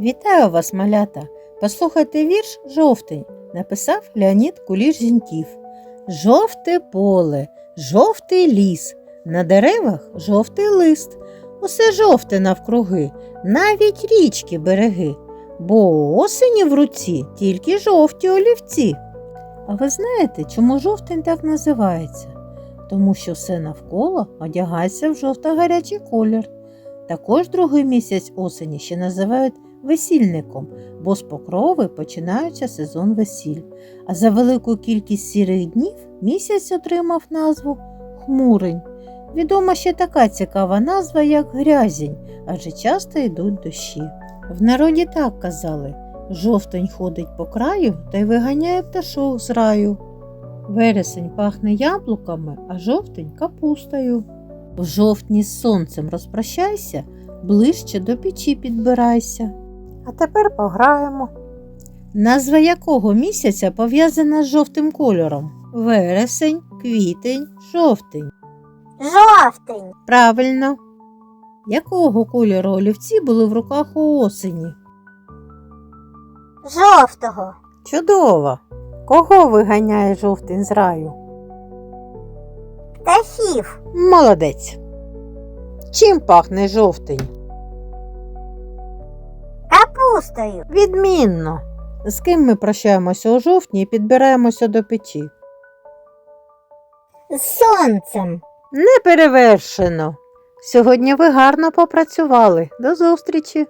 Вітаю вас, малята! Послухайте вірш Жовтень написав Леонід Куліш Зіньків. Жовте поле, жовтий ліс, на деревах жовтий лист. Усе жовте навкруги, навіть річки береги, бо осені в руці тільки жовті олівці. А ви знаєте, чому жовтень так називається? Тому що все навколо одягається в жовто-гарячий колір. Також другий місяць осені ще називають весільником, бо з покрови починається сезон весіль. А за велику кількість сірих днів місяць отримав назву хмурень. Відома ще така цікава назва, як грязінь, адже часто йдуть дощі. В народі так казали жовтень ходить по краю та й виганяє пташок з раю. Вересень пахне яблуками, а жовтень капустою. В жовтні з сонцем розпрощайся, ближче до печі підбирайся. А тепер пограємо. Назва якого місяця пов'язана з жовтим кольором? Вересень, квітень, жовтень. Жовтень, Правильно. Якого кольору олівці були в руках у осені? жовтого, Чудово! Кого виганяє жовтень з раю? птахів, Молодець. Чим пахне жовтень? Капустою, Відмінно. З ким ми прощаємося у жовтні і підбираємося до печі? з сонцем. Неперевершено. Сьогодні ви гарно попрацювали. До зустрічі!